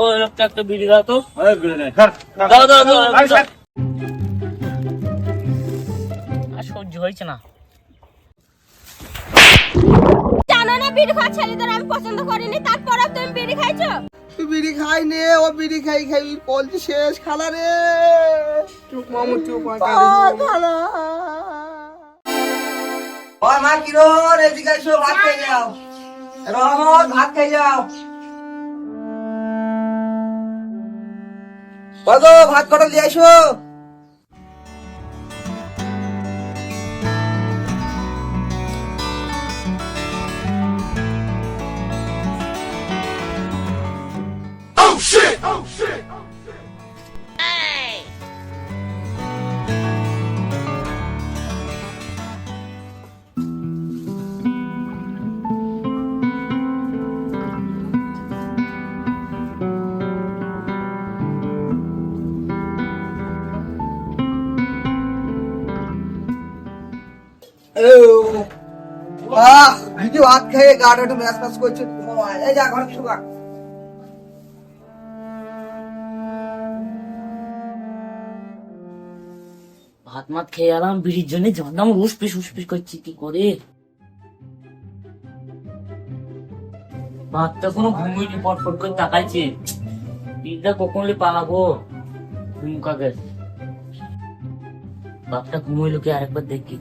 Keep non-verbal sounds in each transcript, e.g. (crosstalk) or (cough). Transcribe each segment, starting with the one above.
ও লোকটা একটা বিড়ি দাও তো। দাও দাও দাও দাও। আর সহ্য হয়েছে না। জানো না বিড়ি খাওয়া ছেলেদের আমি পছন্দ করিনি তারপরেও তুমি বিড়ি খাইছো? বিড়ি খাই নে ও বিড়ি খাই খাই বলছি শেষ খালা রে। চুপ মামু চুপ খালা। ওই মা কিরণ এদিকে এসো ভাত খেয়ে যাও। রহমত ভাত খেয়ে যাও। কত ভাত কটা দিয়ে এসো আহ ভাত খেয়ে গাটা একটু ম্যাচ ম্যাচ করছে এই যা, ঘরে শুকা। ভাত মাত খেয়ে এলাম, বিড়ির জন্য জানলাম উসপিস উসপিস করছি, কি করে? ভাতটা কোনো ঘুমিয়ে পটপট করে তাকাইছে। বিড়িটা কখন লে পালাবো? ঘুমকাকে ভাতটা ঘুমোইলো কি আরেকবার দেখি?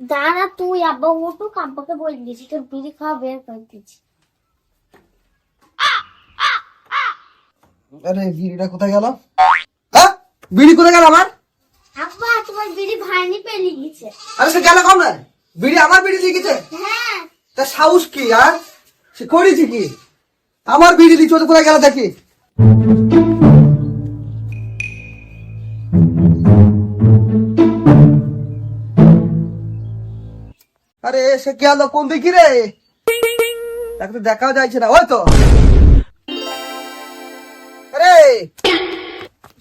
দাঁড়া তুই আব্বা উঠুক আব্বাকে বলে দিয়েছি তোর বিড়ি খাওয়া বের করে দিয়েছি। আরে বিড়িটা কোথায় গেল? হ্যাঁ? বিড়ি কোথায় গেল আমার? আব্বা তোমার বিড়ি ভাইনি পেয়ে গেছে। আরে সে গেল কম বিড়ি আমার বিড়ি লিখেছে হ্যাঁ। তা সাহস কি আর? করেছি কি? আমার বিড়ি তো কোথায় গেল দেখি। আরে, সে গেল কোন দিকে রে? তাকে তো দেখাও যাচ্ছে না, ওই তো। আরে,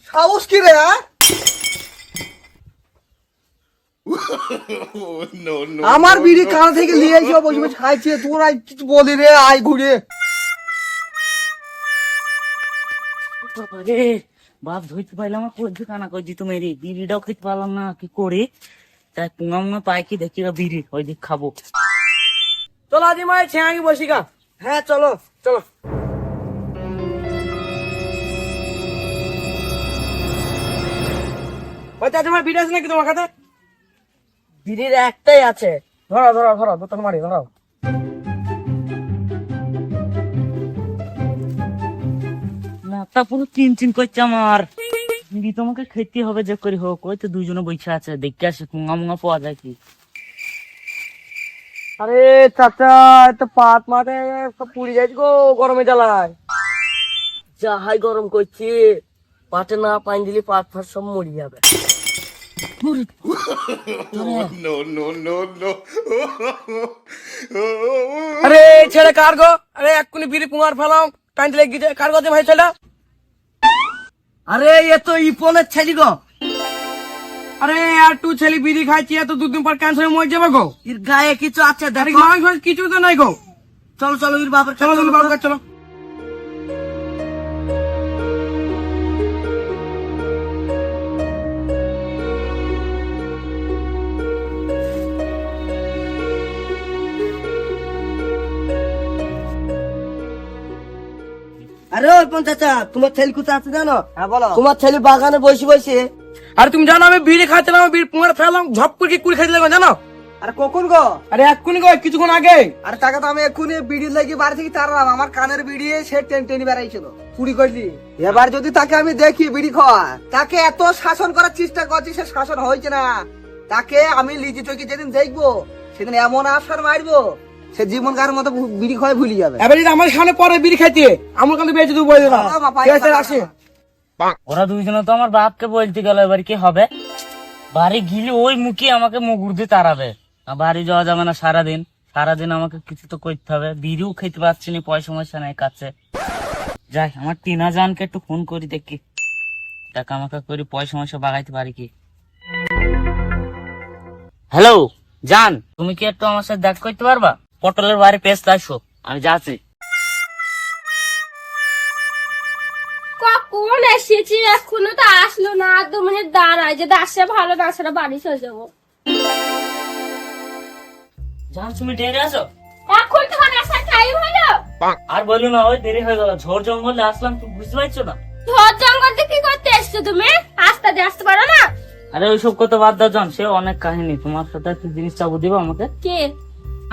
সাহস কি রে হ্যাঁ? (laughs) আমার বিড়ি কান থেকে নিয়ে এসে বসে বসে খাইছে তোর আই কিছু বলি রে আই ঘুরে। রে বাপ ধরতে পারলাম আর কই কানা কই দিত মেরে বিড়িটাও খেতে পারলাম না কি করে? তাই পুঙা মুঙা পাই কি দেখি বিড়ি? ওই দিক খাব। চলো আজি মায়ের ছেঁড়ি বসি গা। হ্যাঁ চলো চলো। আমার বিড়ি আছে নাকি তোমার কাছে? বিড়ির একটাই আছে। ধরো ধরো ধরো বোতল মারি ধরো। মাথা পুরো চিন চিন করছে আমার। বিড়ি তোমাকে খেতে হবে যে করি হোক ওই তো দুজনে বসে আছে দেখতে আসে পুঙা মুঙা পাওয়া যায় কি? আরে চাচা এত পাত মাঠে সব পুড়ে যাচ্ছে গো গরমে জ্বালায়। যাহাই গরম করছে পাটে না পানি দিলে পাট ফাট সব মরে যাবে। (laughs) (laughs) আরে ছেলে কার গো? আরে এক্ষুনি বিড়ি পুঙার ফেলাম টাইম লেগে গেছে কার গো ভাই ছেলে? আরে এ তো ইপনের ছেলি গো। আরে আর টু ছেলে বিড়ি খাইছি এত দুদিন পর ক্যান্সার মরে যাবে গো। এর গায়ে কিছু আছে আরে মাংস কিছু তো নাই গো। চলো চলো এর বাপের চলো চলো বাবু চলো। চাচা তোমার ছেলে কোথায় আছে জানো? হ্যাঁ বলো। তোমার ছেলে বাগানে বসে বসে। আর তুমি জানো আমি বিড়ি খাইছিলাম বিড়ি ফেলাম ঝপ করে কুড়ি জানো? আরে কখন গো? আরে এক্ষুনি গো কিছুক্ষণ আগে। আরে টাকা তো আমি এক্ষুনি বিড়ি লাগি বাড়ি থেকে তারলাম আমার কানের বিড়ি সে টেন টেনে বেড়াইছিল। চুরি করলি? এবার যদি তাকে আমি দেখি বিড়ি খাওয়া তাকে এত শাসন করার চেষ্টা করছি সে শাসন হয়েছে না। তাকে আমি লিজি চোখে যেদিন দেখব সেদিন এমন আসার মারবো। সে জীবন কার মতো বিড়ি খাওয়াই ভুলে যাবে। এবার যদি আমার সামনে পরে বিড়ি খাইতে আমার কিন্তু বেঁচে দেবো বলে আসি। ওরা দুইজনে তো আমার বাপকে বলতে গেল এবার কি হবে? বাড়ি গিলে ওই মুখে আমাকে মুগুর দিয়ে তাড়াবে। বাড়ি যাওয়া যাবে না সারাদিন। সারাদিন আমাকে কিছু তো করতে হবে। বিড়িও খেতে পারছি না পয়সা ময়সা নাই কাছে। যাই আমার টিনা জানকে একটু ফোন করি দেখি। টাকা আমাকে করি পয়সা ময়সা বাগাইতে পারি কি? হ্যালো জান তুমি কি একটু আমার সাথে দেখা করতে পারবা? পটলের বাড়ি পেস্ট আসো আমি যাচ্ছি। কখন এসেছি এখনও তো আসলো না দু মিনিট দাঁড়ায় যদি আসে ভালো না আসলে বাড়ি চলে যাব। জান তুমি ডেরে আসো এখন আসার টাইম হলো। আর বলো না ওই দেরি হয়ে গেল। ঝোড় জঙ্গলে আসলাম তুমি বুঝতে পারছ না? ঝড় জঙ্গল দিয়ে কি করতে এসছো তুমি? আসতে দিয়ে আসতে পারো না? আরে ওইসব কথা বাদ দাও জান সে অনেক কাহিনী। তোমার সাথে একটা জিনিস চাবো দিবা আমাকে? কে?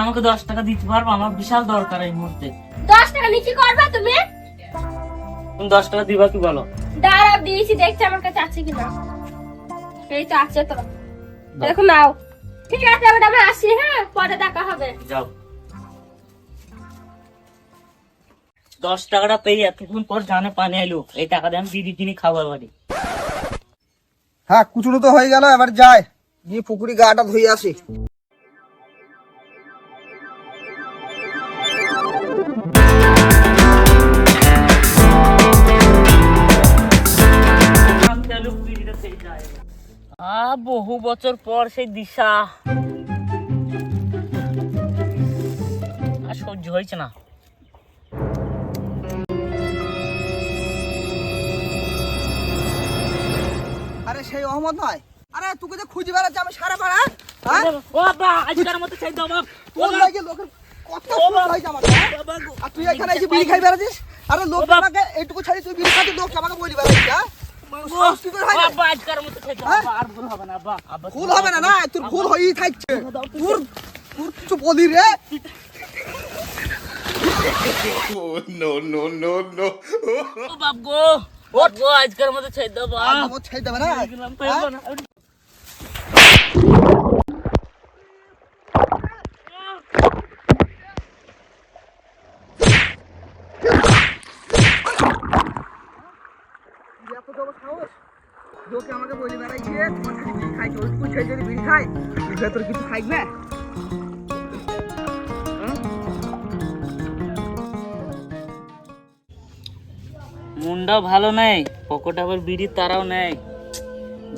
আমাকে দশ টাকা দিতে পারব আমার বিশাল দরকার এই মুহূর্তে। দশ টাকা নিচে করবা তুমি? তুমি দশ টাকা দিবা কি বলো? দাঁড়া দিয়েছি দেখছি আমার কাছে আছে কিনা। এই তো আছে তো। দেখো নাও। ঠিক আছে এবার আমি আসি হ্যাঁ? পরে দেখা হবে। যাও। দশ টাকাটা পেয়ে এতক্ষণ পর জানে পানি এলো এই টাকা দিয়ে আমি বিড়ি কিনি খাবার বাড়ি। হ্যাঁ কুচুনো তো হয়ে গেল এবার যায়। গিয়ে পুকুরি গাটা ধুয়ে আসি। আ বহু বছর পর সেই দিশা। আর সহ্য হয়েছে না। আরে সেই অহমদ নয়। আরে তোকে যে খুঁজে বেড়াচ্ছে আমি সারা পাড়া হ্যাঁ? ও বাবা আজকের মতো চাই দাও বাপ কোন লাগে লোকের কত আমার হ্যাঁ? আর তুই এখানে এসে বিড়ি খাই বেড়াচ্ছিস? আরে লোক আমাকে এইটুকু ছাড়ি তুই বিড়ি খাচ্ছিস লোক আমাকে বলি বেড়াচ্ছিস হ্যাঁ? হয় না? হ্যাঁ? ভুল হবে না বাবা আবার ভুল হবে না না তোর ভুল হয়েই থাকছে। তোর তোর কিছু বলি রে। (laughs) ও বাপ গো ও গো আজকের মতো চাই দেবো ছেড়ে দেবে না গেলাম, হ্যাঁ? পাইবো না। এত বড় সাহস লোকে আমাকে বলি বেড়াইছে তোমার খালি বিড়ি খাইছে ওই তুই ছেড়ে যদি বিড়ি খাই তুই ভেতরে কিছু থাকবে ভালো নেই পকেট আবার বিড়ির তারাও নেই।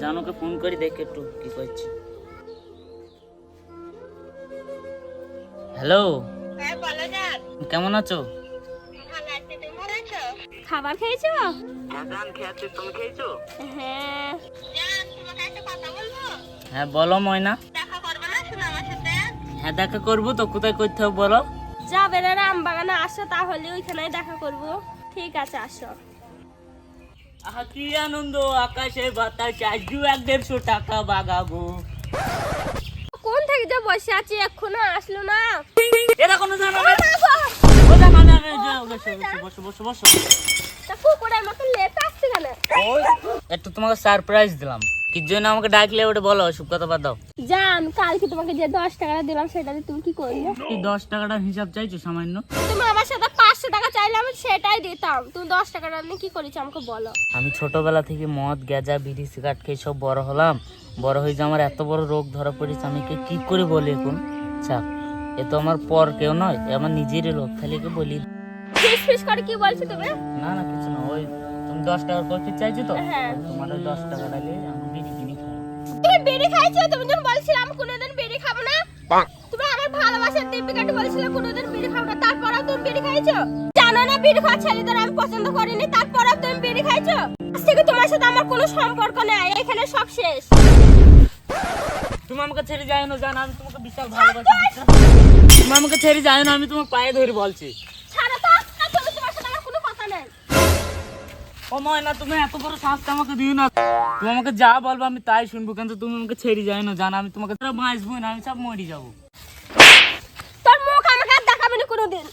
জানুকে ফোন করি দেখে একটু কি করছে। হ্যালো? কেমন আছো? খাবার খেয়েছো? হ্যাঁ। হ্যাঁ বলো ময়না। হ্যাঁ দেখা করব তো কোথায় করতে হবে বলো? যাবে রাম বাগানে আসো তাহলে ওইখানে দেখা করব। ঠিক আছে আসো। আহা কি আনন্দ আকাশে বাতাসে আজ এক দেড়শো টাকা বাগাবো। কোন থেকে যে বসে আছি এখনও আসলো না। এরা কোনো জানা বসো বসো বসো বসো। কুকুরের মতো লেপে আসছে কেন ওই একটু তোমাকে সারপ্রাইজ দিলাম। কি জন্য আমাকে ডাকলে ওটা বলো সব কথা বাদ দাও। জান কালকে তোমাকে যে দশ টাকাটা দিলাম সেটা দিয়ে তুমি কি করলে? এই দশ টাকাটার হিসাব চাইছো সামান্য? তুমি আমার সাথে পাঁচশো টাকা চাইলে আমি সেটাই দিতাম। তুমি দশ টাকাটা নিয়ে কি করেছ আমাকে বলো। আমি ছোটবেলা থেকে মদ গেজা বিড়ি সিগারেট খেয়ে সব বড় হলাম। বড় হয়ে যে আমার এত বড় রোগ ধরা পড়েছে আমি কে কি করে বলি এখন? চাক এ তো আমার পর কেউ নয় এ আমার নিজেরই লোক খালি একে বলি। ফিস ফিস করে কি বলছো তুমি? না না কিছু না ওই দশ টাকার কফি চাইছো তো? হ্যাঁ। তোমার দশ টাকাটা নিয়ে আমি বিড়ি কিনে খাই তুমি বিড়ি খাইছো? তুমি যখন বলছিলে আমি কোনোদিন বিড়ি খাব না তুমি আমার ভালোবাসার দীপিকাটি বলছিলে কোনোদিন বিড়ি খাব না। তারপরেও তুমি বিড়ি খাইছো? জানো না বিড়ি খাওয়া ছেলেদের আমি পছন্দ করিনি তারপরেও তুমি বিড়ি খাইছো? আজ থেকে তোমার সাথে আমার কোনো সম্পর্ক নেই এখানে সব শেষ। তুমি আমাকে ছেড়ে যাও না জানো আমি তোমাকে বিশাল ভালোবাসি। তুমি আমাকে ছেড়ে যাও না আমি তোমার পায়ে ধরে বলছি। ও ময়না তুমি এত বড় শাস্তি আমাকে দিও না। তুমি আমাকে যা বলব আমি তাই শুনব কিন্তু তুমি আমাকে ছেড়ে না জানো আমি তোমাকে তোরা বাঁচবো না আমি সব মরে যাব। তোর মুখ আমাকে আর দেখাবি না কোনোদিন।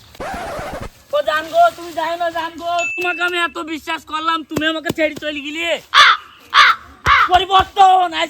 ও জানগো তুমি যাই না জানগো তোমাকে আমি এত বিশ্বাস করলাম তুমি আমাকে ছেড়ে চলে গেলি। পরিবর্তন আজ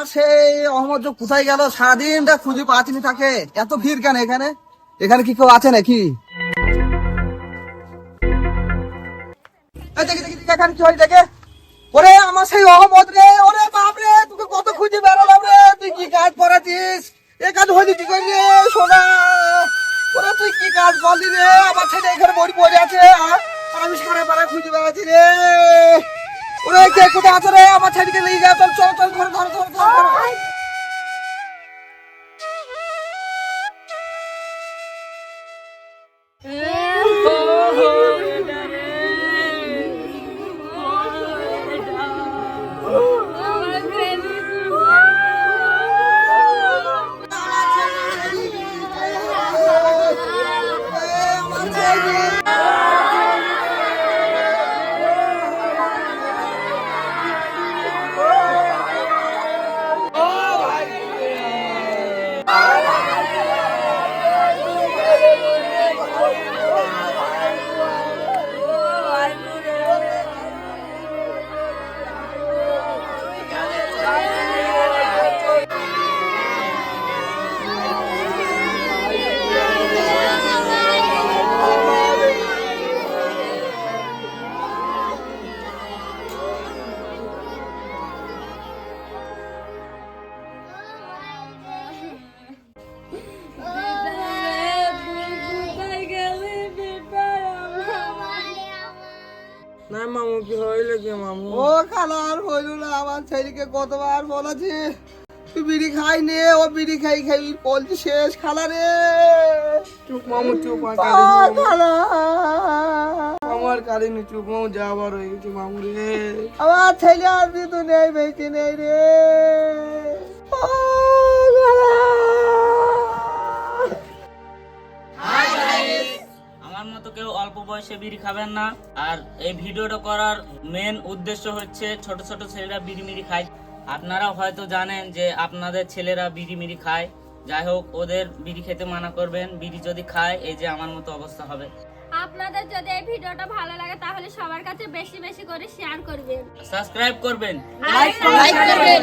আমার সেই অহমদ কোথায় গেল, সারাদিনটা খুঁজে পাচ্ছিনি তাকে। এত ভিড় কেন এখানে? এখানে কি কেউ আছে নাকি? দেখি দেখি, এখানে কি হয়েছে দেখে। ওরে আমার সেই অহমদ রে, ওরে বাপ রে, তোকে কত খুঁজে বেড়ালাম রে। তুই কি কাজ করাছিস এ কাজ হয়েছে কি করে রে, সোনা? ওরে তুই কি কাজ করলি রে? আমার ছেলে এখানে বড়ি পড়ে আছে আর আমি সারা পাড়া খুঁজে বেড়াচ্ছি রে। ওরে কে কোথায় আছে রে? আমার ছেলেকে নিয়ে যা, চল চল চল, ঘর ঘর ধর আর হইল না আমার ছেলেকে কতবার বলেছি তুই বিড়ি খাই নে ও বিড়ি খাই খাই বলছি শেষ খালা রে। চুপ মামু চুপ খালা। আমার কাঁদিনি চুপ মামু যা আবার হয়ে গেছে মামু রে। আমার ছেলে আর বিদু নেই বেঁচে নেই রে। ও, খালা। মতো কেউ অল্প বয়সে বিড়ি খাবেন না। আর এই ভিডিওটা করার মেন উদ্দেশ্য হচ্ছে ছোট ছোট ছেলেরা বিড়ি মিড়ি খায়। আপনারা হয়তো জানেন যে আপনাদের ছেলেরা বিড়ি মিড়ি খায়। যাই হোক ওদের বিড়ি খেতে মানা করবেন। বিড়ি যদি খায় এই যে আমার মতো অবস্থা হবে। আপনাদের যদি এই ভিডিওটা ভালো লাগে তাহলে সবার কাছে বেশি বেশি করে শেয়ার করবেন। সাবস্ক্রাইব করবেন। লাইক করবেন।